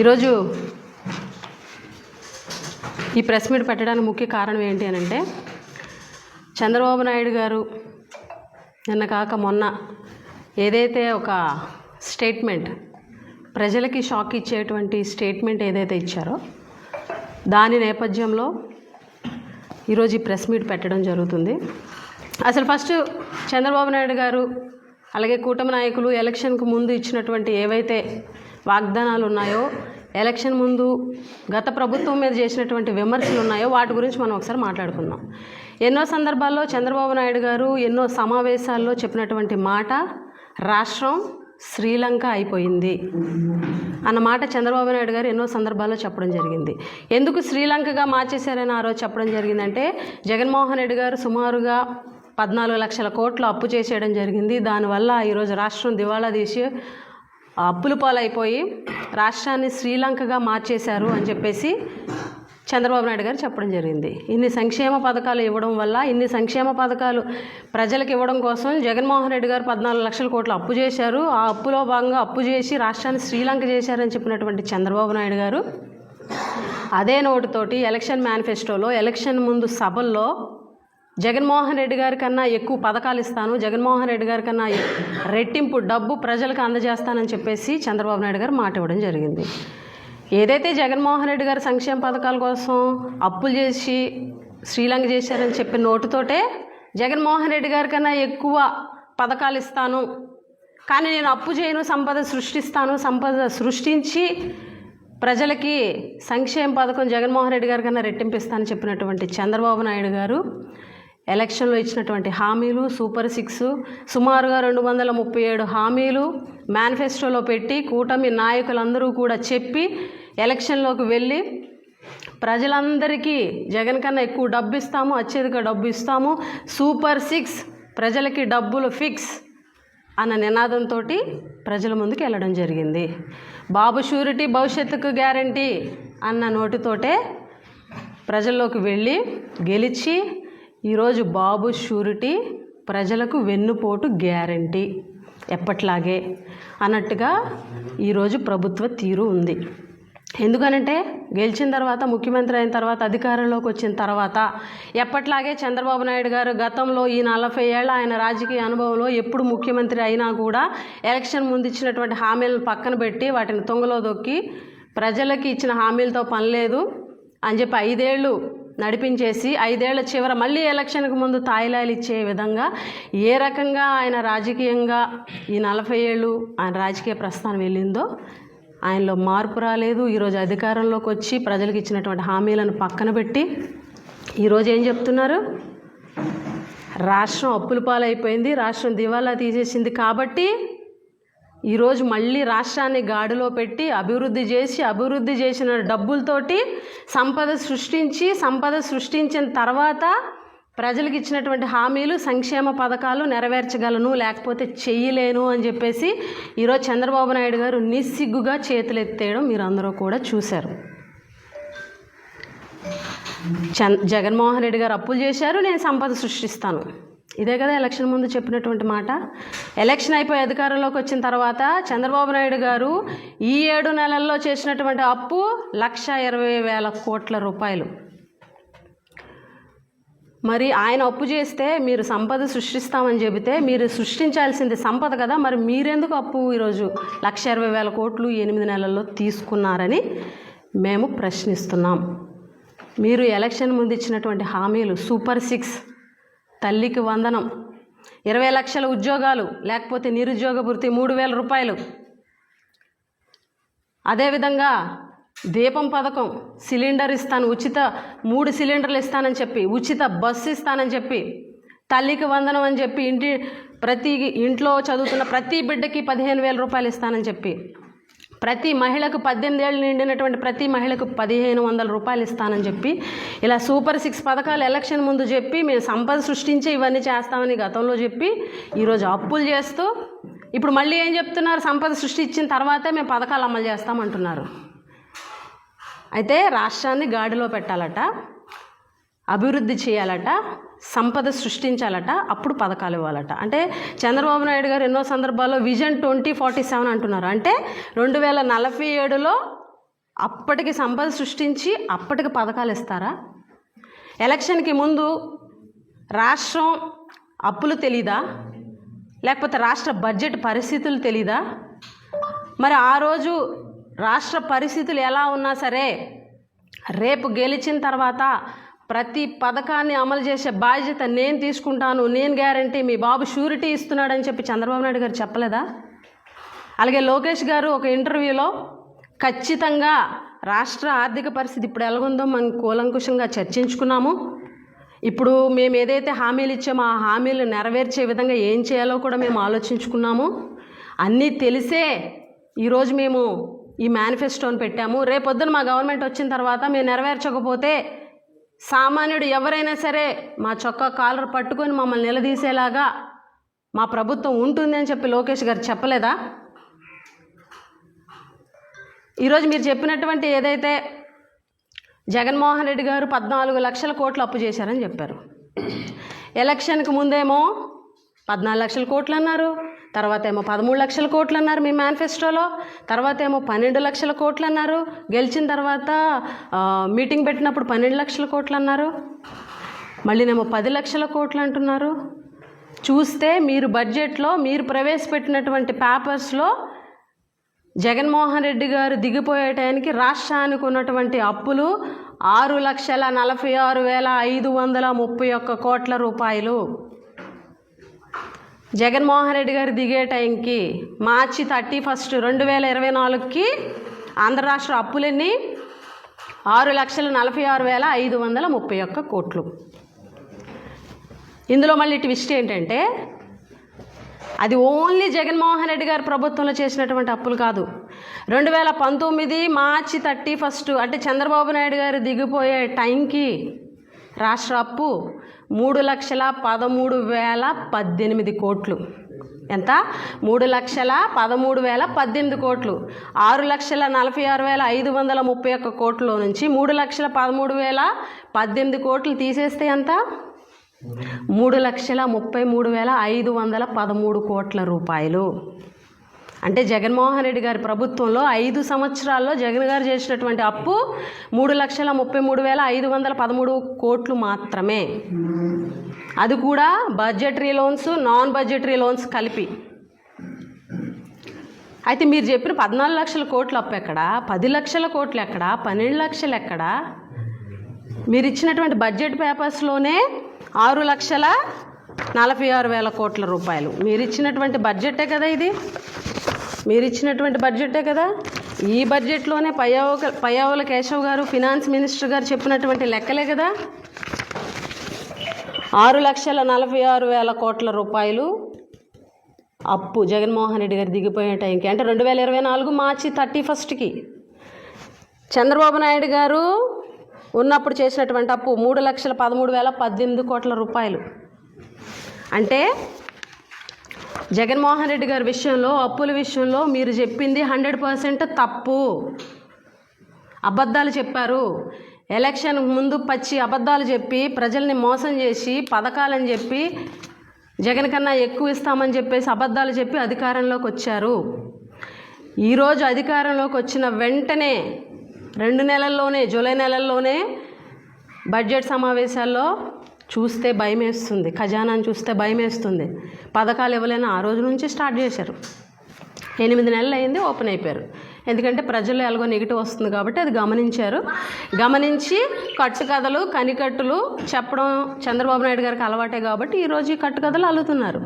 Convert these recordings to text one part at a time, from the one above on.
ఈరోజు ఈ press meet పెట్టడానికి ముఖ్య కారణం ఏంటి అని అంటే చంద్రబాబు నాయుడు గారు నిన్న కాక మొన్న ఏదైతే ఒక స్టేట్మెంట్ ప్రజలకి షాక్ ఇచ్చేటువంటి స్టేట్మెంట్ ఏదైతే ఇచ్చారో దాని నేపథ్యంలో ఈరోజు ఈ ప్రెస్ మీట్ పెట్టడం జరుగుతుంది. అసలు ఫస్ట్ చంద్రబాబు నాయుడు గారు అలాగే కూటమి నాయకులు ఎలక్షన్కు ముందు ఇచ్చినటువంటి ఏవైతే వాగ్దానాలు ఉన్నాయో ఎలక్షన్ ముందు గత ప్రభుత్వం మీద చేసినటువంటి విమర్శలు ఉన్నాయో వాటి గురించి మనం ఒకసారి మాట్లాడుకుందాం. ఎన్నో సందర్భాల్లో చంద్రబాబు నాయుడు గారు ఎన్నో సమావేశాల్లో చెప్పినటువంటి మాట రాష్ట్రం శ్రీలంక అయిపోయింది అన్న మాట చంద్రబాబు నాయుడు గారు ఎన్నో సందర్భాల్లో చెప్పడం జరిగింది. ఎందుకు శ్రీలంకగా మార్చేశారని ఆ రోజు చెప్పడం జరిగిందంటే జగన్మోహన్ రెడ్డి గారు సుమారుగా పద్నాలుగు లక్షల కోట్లు అప్పు చేసేయడం జరిగింది. దానివల్ల ఈరోజు రాష్ట్రం దివాళా తీసి అప్పుల పాలైపోయి రాష్ట్రాన్ని శ్రీలంకగా మార్చేశారు అని చెప్పేసి చంద్రబాబు నాయుడు గారు చెప్పడం జరిగింది. ఇన్ని సంక్షేమ పథకాలు ఇవ్వడం వల్ల ఇన్ని సంక్షేమ పథకాలు ప్రజలకు ఇవ్వడం కోసం జగన్మోహన్ రెడ్డి గారు పద్నాలుగు లక్షల కోట్లు అప్పు చేశారు. ఆ అప్పులో భాగంగా అప్పు చేసి రాష్ట్రాన్ని శ్రీలంక చేశారని చెప్పినటువంటి చంద్రబాబు నాయుడు గారు అదే నోటుతోటి ఎలక్షన్ మేనిఫెస్టోలో ఎలక్షన్ ముందు సభల్లో జగన్మోహన్ రెడ్డి గారి కన్నా ఎక్కువ పథకాలు ఇస్తాను జగన్మోహన్ రెడ్డి గారి కన్నా రెట్టింపు డబ్బు ప్రజలకు అందజేస్తానని చెప్పేసి చంద్రబాబు నాయుడు గారు మాట ఇవ్వడం జరిగింది. ఏదైతే జగన్మోహన్ రెడ్డి గారు సంక్షేమ పథకాల కోసం అప్పులు చేసి శ్రీలంక చేశారని చెప్పిన నోటుతోటే జగన్మోహన్ రెడ్డి గారి కన్నా ఎక్కువ పథకాలు ఇస్తాను. కానీ నేను అప్పు చేయను సంపద సృష్టిస్తాను సంపద సృష్టించి ప్రజలకి సంక్షేమ పథకం జగన్మోహన్ రెడ్డి గారి కన్నా రెట్టింపిస్తానని చెప్పినటువంటి చంద్రబాబు నాయుడు గారు ఎలక్షన్లో ఇచ్చినటువంటి హామీలు సూపర్ సిక్స్ సుమారుగా రెండు వందల ముప్పై ఏడు హామీలు మేనిఫెస్టోలో పెట్టి కూటమి నాయకులందరూ కూడా చెప్పి ఎలక్షన్లోకి వెళ్ళి ప్రజలందరికీ జగన్ కన్నా ఎక్కువ డబ్బు ఇస్తాము అత్యధిక డబ్బు ఇస్తాము సూపర్ సిక్స్ ప్రజలకి డబ్బులు ఫిక్స్ అన్న నినాదంతో ప్రజల ముందుకు వెళ్ళడం జరిగింది. బాబు షూరిటీ భవిష్యత్తుకు గ్యారంటీ అన్న నోటితోటే ప్రజల్లోకి వెళ్ళి గెలిచి ఈరోజు బాబు షూరిటీ ప్రజలకు వెన్నుపోటు గ్యారంటీ. ఎప్పట్లాగే అన్నట్టుగా ఈరోజు ప్రభుత్వ తీరు ఉంది. ఎందుకనంటే గెలిచిన తర్వాత ముఖ్యమంత్రి అయిన తర్వాత అధికారంలోకి వచ్చిన తర్వాత ఎప్పట్లాగే చంద్రబాబు నాయుడు గారు గతంలో ఈ నలభై ఏళ్ళ ఆయన రాజకీయ అనుభవంలో ఎప్పుడు ముఖ్యమంత్రి అయినా కూడా ఎలక్షన్ ముందు ఇచ్చినటువంటి హామీలను పక్కన పెట్టి వాటిని తుంగలో దొక్కి ప్రజలకి ఇచ్చిన హామీలతో పని లేదు అని చెప్పి ఐదేళ్ళు నడిపించేసి ఐదేళ్ళ చివర మళ్ళీ ఎలక్షన్కి ముందు తాయిలాలు ఇచ్చే విధంగా ఏ రకంగా ఆయన రాజకీయంగా ఈ నలభై ఏళ్ళు ఆయన రాజకీయ ప్రస్థానం వెళ్ళిందో ఆయనలో మార్పు రాలేదు. ఈరోజు అధికారంలోకి వచ్చి ప్రజలకు ఇచ్చినటువంటి హామీలను పక్కన పెట్టి ఈరోజు ఏం చెప్తున్నారు? రాష్ట్రం అప్పుల పాలైపోయింది. రాష్ట్రం దివాలా తీసేసింది కాబట్టి ఈరోజు మళ్ళీ రాష్ట్రాన్ని గాడిలో పెట్టి అభివృద్ధి చేసి అభివృద్ధి చేసిన డబ్బులతోటి సంపద సృష్టించి సంపద సృష్టించిన తర్వాత ప్రజలకు ఇచ్చినటువంటి హామీలు సంక్షేమ పథకాలు నెరవేర్చగలను లేకపోతే చెయ్యలేను అని చెప్పేసి ఈరోజు చంద్రబాబు నాయుడు గారు నిస్సిగ్గుగా చేతులెత్తేయడం మీరు అందరూ కూడా చూశారు. చంద్ జగన్మోహన్ రెడ్డి గారు అప్పులు చేశారు నేను సంపద సృష్టిస్తాను. ఇదే కదా ఎలక్షన్ ముందు చెప్పినటువంటి మాట. ఎలక్షన్ అయిపోయి అధికారంలోకి వచ్చిన తర్వాత చంద్రబాబు నాయుడు గారు ఈ ఏడు నెలల్లో చేసినటువంటి అప్పు లక్ష ఇరవై వేల కోట్ల రూపాయలు. మరి ఆయన అప్పు చేస్తే మీరు సంపద సృష్టిస్తామని చెబితే మీరు సృష్టించాల్సింది సంపద కదా మరి మీరెందుకు అప్పు ఈరోజు లక్ష ఇరవై వేల కోట్లు ఎనిమిది నెలల్లో తీసుకున్నారని మేము ప్రశ్నిస్తున్నాం. మీరు ఎలక్షన్ ముందు ఇచ్చినటువంటి హామీలు సూపర్ సిక్స్ తల్లికి వందనం. ఇరవై లక్షల ఉద్యోగాలు లేకపోతే నిరుద్యోగ భృతి మూడు వేల రూపాయలు. అదేవిధంగా దీపం పథకం సిలిండర్ ఇస్తాను ఉచిత మూడు సిలిండర్లు ఇస్తానని చెప్పి ఉచిత బస్సు ఇస్తానని చెప్పి తల్లికి వందనం అని చెప్పి ఇంటి ప్రతి ఇంట్లో చదువుతున్న ప్రతి బిడ్డకి పదిహేను వేల రూపాయలు ఇస్తానని చెప్పి ప్రతి మహిళకు పద్దెనిమిది ఏళ్ళు నిండినటువంటి ప్రతి మహిళకు పదిహేను వందల రూపాయలు ఇస్తానని చెప్పి ఇలా సూపర్ సిక్స్ పథకాలు ఎలక్షన్ ముందు చెప్పి మేము సంపద సృష్టించి ఇవన్నీ చేస్తామని గతంలో చెప్పి ఈరోజు అప్పులు చేస్తూ ఇప్పుడు మళ్ళీ ఏం చెప్తున్నారు? సంపద సృష్టించిన తర్వాతే మేము పథకాలు అమలు చేస్తామంటున్నారు. అయితే రాష్ట్రాన్ని గాడిలో పెట్టాలట అభివృద్ధి చేయాలట సంపద సృష్టించాలట అప్పుడు పథకాలు ఇవ్వాలట. అంటే చంద్రబాబు నాయుడు గారు ఎన్నో సందర్భాల్లో విజన్ ట్వంటీ ఫార్టీ సెవెన్ అంటున్నారు. అంటే రెండు వేల నలభై ఏడులో అప్పటికి సంపద సృష్టించి అప్పటికి పథకాలు ఇస్తారా? ఎలక్షన్కి ముందు రాష్ట్రం అప్పులు తెలీదా? లేకపోతే రాష్ట్ర బడ్జెట్ పరిస్థితులు తెలీదా? మరి ఆ రోజు రాష్ట్ర పరిస్థితులు ఎలా ఉన్నా సరే రేపు గెలిచిన తర్వాత ప్రతి పథకాన్ని అమలు చేసే బాధ్యత నేను తీసుకుంటాను నేను గ్యారంటీ మీ బాబు షూరిటీ ఇస్తున్నాడని చెప్పి చంద్రబాబు నాయుడు గారు చెప్పలేదా? అలాగే లోకేష్ గారు ఒక ఇంటర్వ్యూలో ఖచ్చితంగా రాష్ట్ర ఆర్థిక పరిస్థితి ఇప్పుడు ఎలాగుందో మనం కూలంకుషంగా చర్చించుకున్నాము. ఇప్పుడు మేము ఏదైతే హామీలు ఇచ్చామో ఆ హామీలు నెరవేర్చే విధంగా ఏం చేయాలో కూడా మేము ఆలోచించుకున్నాము. అన్నీ తెలిసే ఈరోజు మేము ఈ మేనిఫెస్టోని పెట్టాము. రేపొద్దున మా గవర్నమెంట్ వచ్చిన తర్వాత మేము నెరవేర్చకపోతే సామాన్యుడు ఎవరైనా సరే మా చొక్కా కాలర్ పట్టుకొని మమ్మల్ని నిలదీసేలాగా మా ప్రభుత్వం ఉంటుంది అని చెప్పి లోకేష్ గారు చెప్పలేదా? ఈరోజు మీరు చెప్పినటువంటి ఏదైతే జగన్మోహన్ రెడ్డి గారు పద్నాలుగు లక్షల కోట్లు అప్పు చేశారని చెప్పారు. ఎలక్షన్కి ముందేమో పద్నాలుగు లక్షల కోట్లు అన్నారు. తర్వాత ఏమో పదమూడు లక్షల కోట్లు అన్నారు మీ మేనిఫెస్టోలో తర్వాత ఏమో పన్నెండు లక్షల కోట్లు అన్నారు గెలిచిన తర్వాత మీటింగ్ పెట్టినప్పుడు పన్నెండు లక్షల కోట్లు అన్నారు మళ్ళీనేమో పది లక్షల కోట్లు అంటున్నారు చూస్తే మీరు బడ్జెట్లో మీరు ప్రవేశపెట్టినటువంటి పేపర్స్లో జగన్మోహన్ రెడ్డి గారు దిగిపోయే టైంకి రాష్ట్రానికి ఉన్నటువంటి అప్పులు ఆరు లక్షల నలభై ఆరు వేల ఐదు వందల ముప్పై ఒక్క కోట్ల రూపాయలు. జగన్మోహన్ రెడ్డి గారు దిగే టైంకి మార్చి థర్టీ ఫస్ట్ రెండు వేల ఇరవై నాలుగుకి ఆంధ్ర రాష్ట్ర అప్పులన్నీ ఆరు లక్షల నలభై ఆరు వేల ఐదు వందల ముప్పై ఒక్క కోట్లు. ఇందులో మళ్ళీ ట్విస్ట్ ఏంటంటే అది ఓన్లీ జగన్మోహన్ రెడ్డి గారి ప్రభుత్వంలో చేసినటువంటి అప్పులు కాదు. రెండు వేల పంతొమ్మిది మార్చి థర్టీ ఫస్ట్ అంటే చంద్రబాబు నాయుడు గారు దిగిపోయే టైంకి రాష్ట్ర అప్పు మూడు లక్షల పదమూడు వేల పద్దెనిమిది కోట్లు. ఎంత? మూడు లక్షల పదమూడు వేల పద్దెనిమిది కోట్లు. ఆరు లక్షల నలభై ఆరు వేల ఐదు వందల ముప్పై ఒక్క కోట్ల నుంచి మూడు లక్షల పదమూడు వేల పద్దెనిమిది కోట్లు తీసేస్తే ఎంత? మూడు లక్షల ముప్పై మూడు వేల ఐదు వందల పదమూడు కోట్ల రూపాయలు. అంటే జగన్మోహన్ రెడ్డి గారి ప్రభుత్వంలో ఐదు సంవత్సరాల్లో జగన్ గారు చేసినటువంటి అప్పు మూడు లక్షల ముప్పై మూడు వేల ఐదు వందల పదమూడు కోట్లు మాత్రమే. అది కూడా budgetary loans non budgetary loans కలిపి. అయితే మీరు చెప్పిన పద్నాలుగు లక్షల కోట్లు అప్పు ఎక్కడ? పది లక్షల కోట్లు ఎక్కడ? పన్నెండు లక్షలు ఎక్కడ? మీరు ఇచ్చినటువంటి బడ్జెట్ పేపర్స్లోనే ఆరు లక్షల నలభై ఆరు వేల కోట్ల రూపాయలు. మీరు ఇచ్చినటువంటి బడ్జెటే కదా ఇది? మీరు ఇచ్చినటువంటి బడ్జెటే కదా? ఈ బడ్జెట్లోనే పయ్యావ పయ్యావుల కేశవ్ గారు ఫినాన్స్ మినిస్టర్ గారు చెప్పినటువంటి లెక్కలే కదా? ఆరు లక్షల నలభై ఆరు వేల కోట్ల రూపాయలు అప్పు జగన్మోహన్ రెడ్డి గారు దిగిపోయే టైంకి. అంటే రెండు వేల ఇరవై నాలుగు మార్చి థర్టీ ఫస్ట్కి. చంద్రబాబు నాయుడు గారు ఉన్నప్పుడు చేసినటువంటి అప్పు మూడు లక్షల పదమూడు వేల పద్దెనిమిది కోట్ల రూపాయలు. అంటే జగన్మోహన్ రెడ్డి గారి విషయంలో అప్పుల విషయంలో మీరు చెప్పింది హండ్రెడ్ పర్సెంట్ తప్పు. అబద్ధాలు చెప్పారు. ఎలక్షన్ ముందు పచ్చి అబద్ధాలు చెప్పి ప్రజల్ని మోసం చేసి పథకాలని చెప్పి జగన్ కన్నా ఎక్కువ ఇస్తామని చెప్పేసి అబద్ధాలు చెప్పి అధికారంలోకి వచ్చారు. ఈరోజు అధికారంలోకి వచ్చిన వెంటనే రెండు నెలల్లోనే జూలై నెలల్లోనే బడ్జెట్ సమావేశాల్లో చూస్తే భయం వేస్తుంది ఖజానాను చూస్తే భయం వేస్తుంది పథకాలు ఇవ్వలేని ఆ రోజు నుంచి స్టార్ట్ చేశారు. ఎనిమిది నెలలు అయింది ఓపెన్ అయిపోయారు. ఎందుకంటే ప్రజల్లో ఎలాగో నెగిటివ్ వస్తుంది కాబట్టి అది గమనించారు. గమనించి కట్టుకథలు కనికట్టులు చెప్పడం చంద్రబాబు నాయుడు గారికి అలవాటే కాబట్టి ఈరోజు ఈ కట్టుకథలు అల్లుతున్నారు.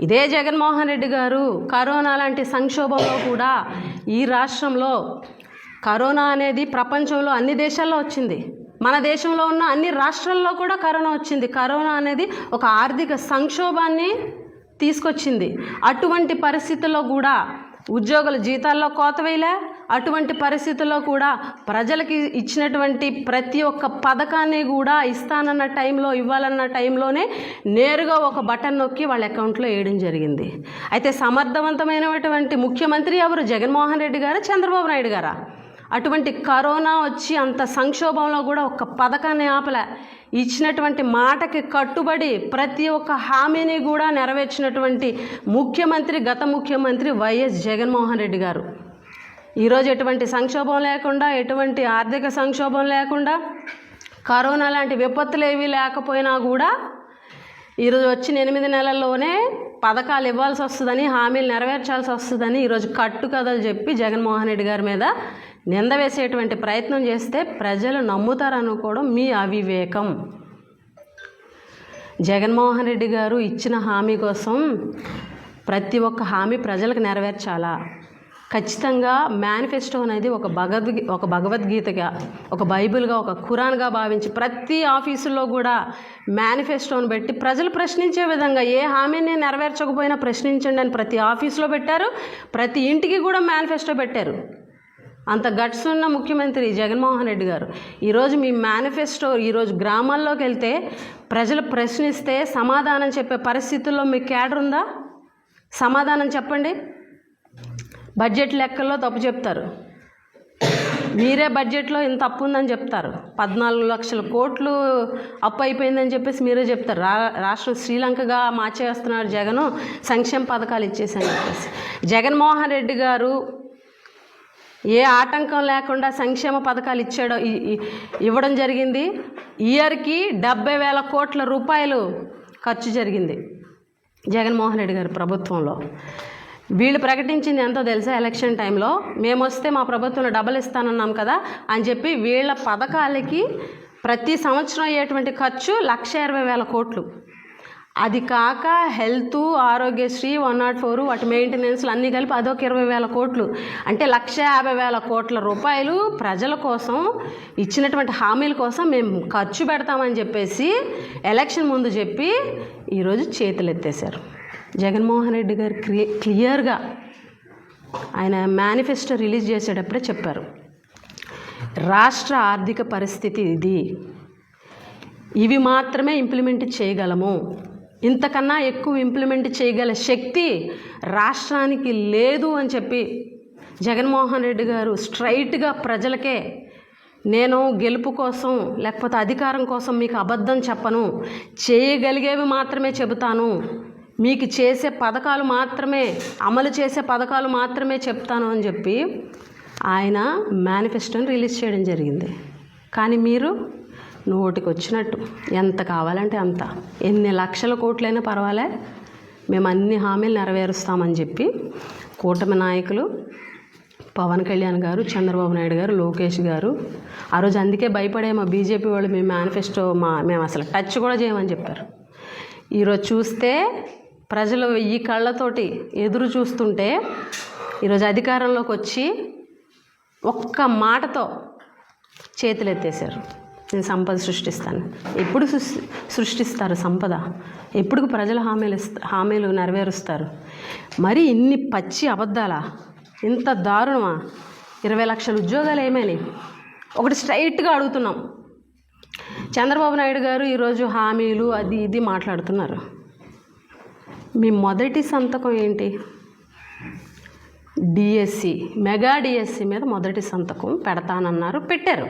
ఇదే జగన్మోహన్ రెడ్డి గారు కరోనా లాంటి సంక్షోభంలో కూడా ఈ రాష్ట్రంలో కరోనా అనేది ప్రపంచంలో అన్ని దేశాల్లో వచ్చింది. మన దేశంలో ఉన్న అన్ని రాష్ట్రాల్లో కూడా కరోనా వచ్చింది. కరోనా అనేది ఒక ఆర్థిక సంక్షోభాన్ని తీసుకొచ్చింది. అటువంటి పరిస్థితుల్లో కూడా ఉద్యోగుల జీతాల్లో కోత వేయలే. అటువంటి పరిస్థితుల్లో కూడా ప్రజలకి ఇచ్చినటువంటి ప్రతి ఒక్క పథకాన్ని కూడా ఇస్తానన్న టైంలో ఇవ్వాలన్న టైంలోనే నేరుగా ఒక బటన్ నొక్కి వాళ్ళ అకౌంట్లో వేయడం జరిగింది. అయితే సమర్థవంతమైనటువంటి ముఖ్యమంత్రి ఎవరు? జగన్మోహన్ రెడ్డి గారు? చంద్రబాబు నాయుడు గారా? అటువంటి కరోనా వచ్చి అంత సంక్షోభంలో కూడా ఒక పథకాన్ని ఆపలే. ఇచ్చినటువంటి మాటకి కట్టుబడి ప్రతి ఒక్క హామీని కూడా నెరవేర్చినటువంటి ముఖ్యమంత్రి గత ముఖ్యమంత్రి వైఎస్ జగన్మోహన్ రెడ్డి గారు. ఈరోజు ఎటువంటి సంక్షోభం లేకుండా ఎటువంటి ఆర్థిక సంక్షోభం లేకుండా కరోనా లాంటి విపత్తులు ఏవి లేకపోయినా కూడా ఈరోజు వచ్చిన ఎనిమిది నెలల్లోనే పథకాలు ఇవ్వాల్సి వస్తుందని హామీలు నెరవేర్చాల్సి వస్తుందని ఈరోజు కట్టు కథలు చెప్పి జగన్మోహన్ రెడ్డి గారి మీద నింద వేసేటువంటి ప్రయత్నం చేస్తే ప్రజలు నమ్ముతారనుకోవడం మీ అవివేకం. జగన్మోహన్ రెడ్డి గారు ఇచ్చిన హామీ కోసం ప్రతి ఒక్క హామీ ప్రజలకు నెరవేర్చాలా? ఖచ్చితంగా మేనిఫెస్టో అనేది ఒక భగవద్గీ ఒక భగవద్గీతగా ఒక బైబిల్గా ఒక ఖురాన్గా భావించి ప్రతి ఆఫీసుల్లో కూడా మేనిఫెస్టోను పెట్టి ప్రజలు ప్రశ్నించే విధంగా ఏ హామీని నెరవేర్చకపోయినా ప్రశ్నించండి అని ప్రతి ఆఫీస్లో పెట్టారు ప్రతి ఇంటికి కూడా మేనిఫెస్టో పెట్టారు. అంత గట్స్ ఉన్న ముఖ్యమంత్రి జగన్మోహన్ రెడ్డి గారు ఈరోజు మీ మేనిఫెస్టో ఈరోజు గ్రామాల్లోకి వెళ్తే ప్రజలు ప్రశ్నిస్తే సమాధానం చెప్పే పరిస్థితుల్లో మీ క్యాడర్ ఉందా? సమాధానం చెప్పండి. బడ్జెట్ లెక్కల్లో తప్పు చెప్తారు. మీరే బడ్జెట్లో ఇంత అప్పు ఉందని చెప్తారు. పద్నాలుగు లక్షల కోట్లు అప్పు అయిపోయిందని చెప్పేసి మీరే చెప్తారు. రా రాష్ట్రం శ్రీలంకగా మార్చేస్తున్నారు జగను సంక్షేమ పథకాలు ఇచ్చేసని చెప్పేసి. జగన్మోహన్ రెడ్డి గారు ఏ ఆటంకం లేకుండా సంక్షేమ పథకాలు ఇచ్చాడో ఇవ్వడం జరిగింది. ఇయర్కి డెబ్బై వేల కోట్ల రూపాయలు ఖర్చు జరిగింది జగన్మోహన్ రెడ్డి గారి ప్రభుత్వంలో. వీళ్ళు ప్రకటించింది ఎంతో తెలుసా ఎలక్షన్ టైంలో? మేము వస్తే మా ప్రభుత్వంలో డబ్బులు ఇస్తానన్నాం కదా అని చెప్పి వీళ్ళ పథకాలకి ప్రతి సంవత్సరం అయ్యేటువంటి ఖర్చు లక్ష ఇరవై వేల కోట్లు. అది కాక health Aarogyasri one not four వాటి మెయింటెనెన్స్లు అన్నీ కలిపి అదొక ఇరవై వేల కోట్లు. అంటే లక్ష యాభై వేల కోట్ల రూపాయలు ప్రజల కోసం ఇచ్చినటువంటి హామీల కోసం మేము ఖర్చు పెడతామని చెప్పేసి ఎలక్షన్ ముందు చెప్పి ఈరోజు చేతులు ఎత్తేసారు జగన్మోహన్ రెడ్డి గారు క్లియ క్లియర్గా ఆయన మేనిఫెస్టో రిలీజ్ చేసేటప్పుడే చెప్పారు. రాష్ట్ర ఆర్థిక పరిస్థితి ఇది. ఇవి మాత్రమే ఇంప్లిమెంట్ చేయగలము. ఇంతకన్నా ఎక్కువ ఇంప్లిమెంట్ చేయగల శక్తి రాష్ట్రానికి లేదు అని చెప్పి జగన్మోహన్ రెడ్డి గారు స్ట్రైట్గా ప్రజలకే నేను గెలుపు కోసం లేకపోతే అధికారం కోసం మీకు అబద్ధం చెప్పను. చేయగలిగేవి మాత్రమే చెబుతాను. మీకు చేసే పథకాలు మాత్రమే అమలు చేసే పథకాలు మాత్రమే చెప్తాను అని చెప్పి ఆయన మేనిఫెస్టోని రిలీజ్ చేయడం జరిగింది. కానీ మీరు నోటికి వచ్చినట్టు ఎంత కావాలంటే అంత. ఎన్ని లక్షల కోట్లైనా పర్వాలే మేము అన్ని హామీలు నెరవేరుస్తామని చెప్పి కూటమి నాయకులు పవన్ కళ్యాణ్ గారు చంద్రబాబు నాయుడు గారు లోకేష్ గారు ఆ రోజు అందుకే భయపడే మా బీజేపీ వాళ్ళు మేము మేనిఫెస్టో మా మేము అసలు టచ్ కూడా చేయమని చెప్పారు. ఈరోజు చూస్తే ప్రజలు వెయ్యి కళ్ళతోటి ఎదురు చూస్తుంటే ఈరోజు అధికారంలోకి వచ్చి ఒక్క మాటతో చేతులు ఎత్తేసారు నేను సంపద సృష్టిస్తాను. ఎప్పుడు సృష్టిస్తారు సంపద? ఎప్పుడు ప్రజల హామీలు ఇస్త హామీలు నెరవేరుస్తారు? మరి ఇన్ని పచ్చి అబద్ధాలా? ఇంత దారుణమా? ఇరవై లక్షల ఉద్యోగాలు ఏమైనాయి? ఒకటి స్ట్రైట్గా అడుగుతున్నాం. చంద్రబాబు నాయుడు గారు ఈరోజు హామీలు అది ఇది మాట్లాడుతున్నారు. మీ మొదటి సంతకం ఏంటి? డిఎస్సి మెగా డిఎస్సి మీద మొదటి సంతకం పెడతానన్నారు పెట్టారు.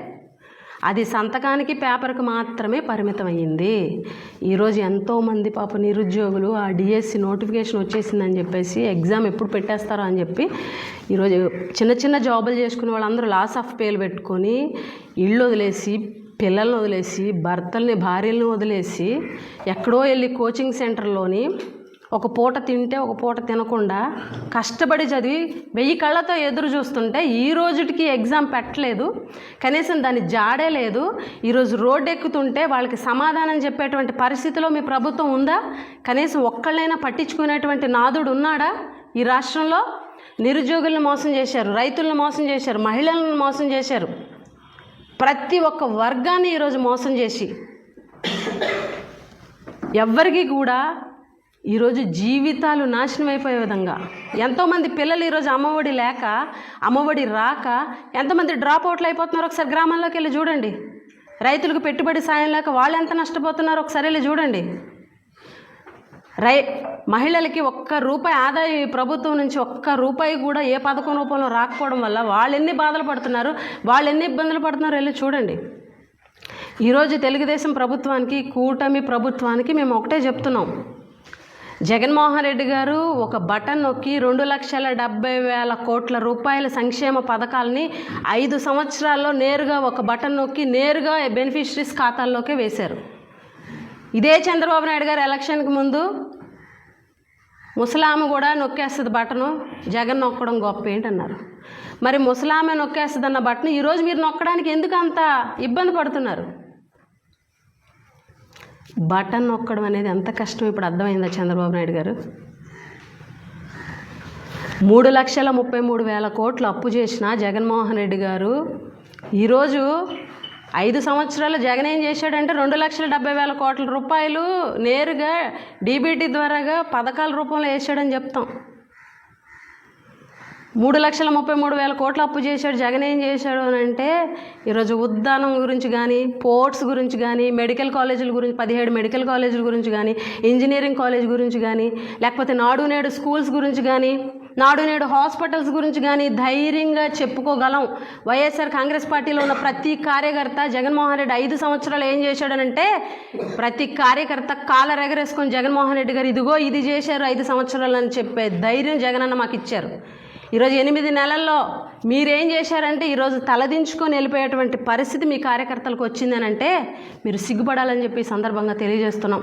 అది సంతకానికి పేపర్కి మాత్రమే పరిమితం అయ్యింది. ఈరోజు ఎంతోమంది పాప నిరుద్యోగులు ఆ డిఎస్సి నోటిఫికేషన్ వచ్చేసిందని చెప్పేసి ఎగ్జామ్ ఎప్పుడు పెట్టేస్తారో అని చెప్పి ఈరోజు చిన్న చిన్న జాబులు చేసుకునే వాళ్ళందరూ లాస్ ఆఫ్ పేలు పెట్టుకొని ఇళ్ళు వదిలేసి పిల్లల్ని వదిలేసి భర్తల్ని భార్యలను వదిలేసి ఎక్కడో వెళ్ళి కోచింగ్ సెంటర్లోని ఒక పూట తింటే ఒక పూట తినకుండా కష్టపడి చదివి వెయ్యి కళ్ళతో ఎదురు చూస్తుంటే ఈ రోజుటికి ఎగ్జామ్ పెట్టలేదు. కనీసం దాని జాడే లేదు. ఈరోజు రోడ్డు ఎక్కుతుంటే వాళ్ళకి సమాధానం చెప్పేటువంటి పరిస్థితిలో మీ ప్రభుత్వం ఉందా? కనీసం ఒక్కళ్ళైనా పట్టించుకునేటువంటి నాదుడు ఉన్నాడా? ఈ రాష్ట్రంలో నిరుద్యోగులను మోసం చేశారు రైతులను మోసం చేశారు మహిళలను మోసం చేశారు. ప్రతి ఒక్క వర్గాన్ని ఈరోజు మోసం చేసి ఎవ్వరికి కూడా ఈరోజు జీవితాలు నాశనం అయిపోయే విధంగా. ఎంతోమంది పిల్లలు ఈరోజు అమ్మఒడి లేక అమ్మఒడి రాక ఎంతమంది డ్రాప్ అవుట్లు అయిపోతున్నారో. ఒకసారి గ్రామంలోకి వెళ్ళి చూడండి. రైతులకు పెట్టుబడి సాయం లేక వాళ్ళు ఎంత నష్టపోతున్నారో ఒకసారి వెళ్ళి చూడండి. రై మహిళలకి ఒక్క రూపాయి ఆదాయం ఈ ప్రభుత్వం నుంచి ఒక్క రూపాయి కూడా ఏ పథకం రూపంలో రాకపోవడం వల్ల వాళ్ళు ఎన్ని బాధలు పడుతున్నారు వాళ్ళు ఎన్ని ఇబ్బందులు పడుతున్నారో వెళ్ళి చూడండి. ఈరోజు తెలుగుదేశం ప్రభుత్వానికి కూటమి ప్రభుత్వానికి మేము ఒకటే చెప్తున్నాం. జగన్మోహన్ రెడ్డి గారు ఒక బటన్ నొక్కి రెండు లక్షల డెబ్బై వేల కోట్ల రూపాయల సంక్షేమ పథకాలని ఐదు సంవత్సరాల్లో నేరుగా ఒక బటన్ నొక్కి నేరుగా బెనిఫిషరీస్ ఖాతాల్లోకే వేశారు. ఇదే చంద్రబాబు నాయుడు గారు ఎలక్షన్కి ముందు ముసలామె కూడా నొక్కేస్తుంది బటను జగన్ నొక్కడం గొప్ప ఏంటన్నారు. మరి ముసలామె నొక్కేస్తుంది అన్న బటన్ ఈరోజు మీరు నొక్కడానికి ఎందుకు అంత ఇబ్బంది పడుతున్నారు? బటన్ నొక్కడం అనేది ఎంత కష్టం? ఇప్పుడు అర్థమైందా చంద్రబాబు నాయుడు గారు? మూడు లక్షల ముప్పై మూడు వేల కోట్లు అప్పు చేసిన జగన్మోహన్ రెడ్డి గారు ఈరోజు ఐదు సంవత్సరాలు జగన్ ఏం చేశాడంటే రెండు లక్షల డెబ్బై వేల కోట్ల రూపాయలు నేరుగా డీబీటీ ద్వారాగా పథకాల రూపంలో వేసాడని చెప్తాం. మూడు లక్షల ముప్పై మూడు వేల కోట్లు అప్పు చేశాడు జగన్ ఏం చేశాడు అని అంటే ఈరోజు ఉద్దానం గురించి కానీ పోర్ట్స్ గురించి కానీ మెడికల్ కాలేజీల గురించి పదిహేడు మెడికల్ కాలేజీల గురించి కానీ ఇంజనీరింగ్ కాలేజ్ గురించి కానీ లేకపోతే నాడు నేడు స్కూల్స్ గురించి కానీ నాడు నేడు హాస్పిటల్స్ గురించి కానీ ధైర్యంగా చెప్పుకోగలం. వైఎస్ఆర్ కాంగ్రెస్ పార్టీలో ఉన్న ప్రతి కార్యకర్త జగన్మోహన్ రెడ్డి ఐదు సంవత్సరాలు ఏం చేశాడనంటే ప్రతి కార్యకర్త కాలరెగరేసుకొని జగన్మోహన్ రెడ్డి గారు ఇదిగో ఇది చేశారు ఐదు సంవత్సరాలు అని చెప్పే ధైర్యం జగనన్న మాకు ఇచ్చారు. ఈరోజు ఎనిమిది నెలల్లో మీరేం చేశారంటే ఈరోజు తలదించుకొని వెళ్ళిపోయేటువంటి పరిస్థితి మీ కార్యకర్తలకు వచ్చిందనంటే మీరు సిగ్గుపడాలని చెప్పి సందర్భంగా తెలియజేస్తున్నాం.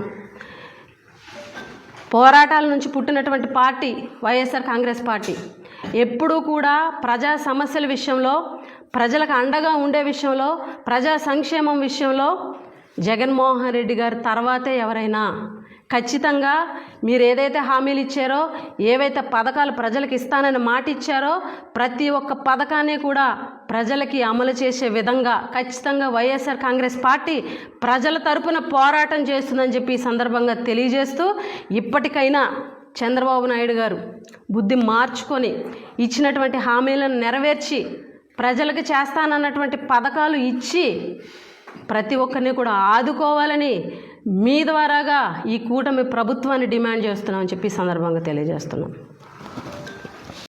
పోరాటాల నుంచి పుట్టినటువంటి పార్టీ వైఎస్ఆర్ కాంగ్రెస్ పార్టీ. ఎప్పుడూ కూడా ప్రజా సమస్యల విషయంలో ప్రజలకు అండగా ఉండే విషయంలో ప్రజా సంక్షేమం విషయంలో జగన్మోహన్ రెడ్డి గారి తర్వాతే ఎవరైనా ఖచ్చితంగా మీరు ఏదైతే హామీలు ఇచ్చారో ఏవైతే పథకాలు ప్రజలకు ఇస్తానని మాట ఇచ్చారో ప్రతి ఒక్క పథకాన్ని కూడా ప్రజలకి అమలు చేసే విధంగా ఖచ్చితంగా వైఎస్ఆర్ కాంగ్రెస్ పార్టీ ప్రజల తరపున పోరాటం చేస్తుందని చెప్పి ఈ సందర్భంగా తెలియజేస్తూ ఇప్పటికైనా చంద్రబాబు నాయుడు గారు బుద్ధి మార్చుకొని ఇచ్చినటువంటి హామీలను నెరవేర్చి ప్రజలకు చేస్తానన్నటువంటి పథకాలు ఇచ్చి ప్రతి ఒక్కరిని కూడా ఆదుకోవాలని మీ ద్వారాగా ఈ కూటమి ప్రభుత్వాన్ని డిమాండ్ చేస్తున్నామని చెప్పి సందర్భంగా తెలియజేస్తున్నాం.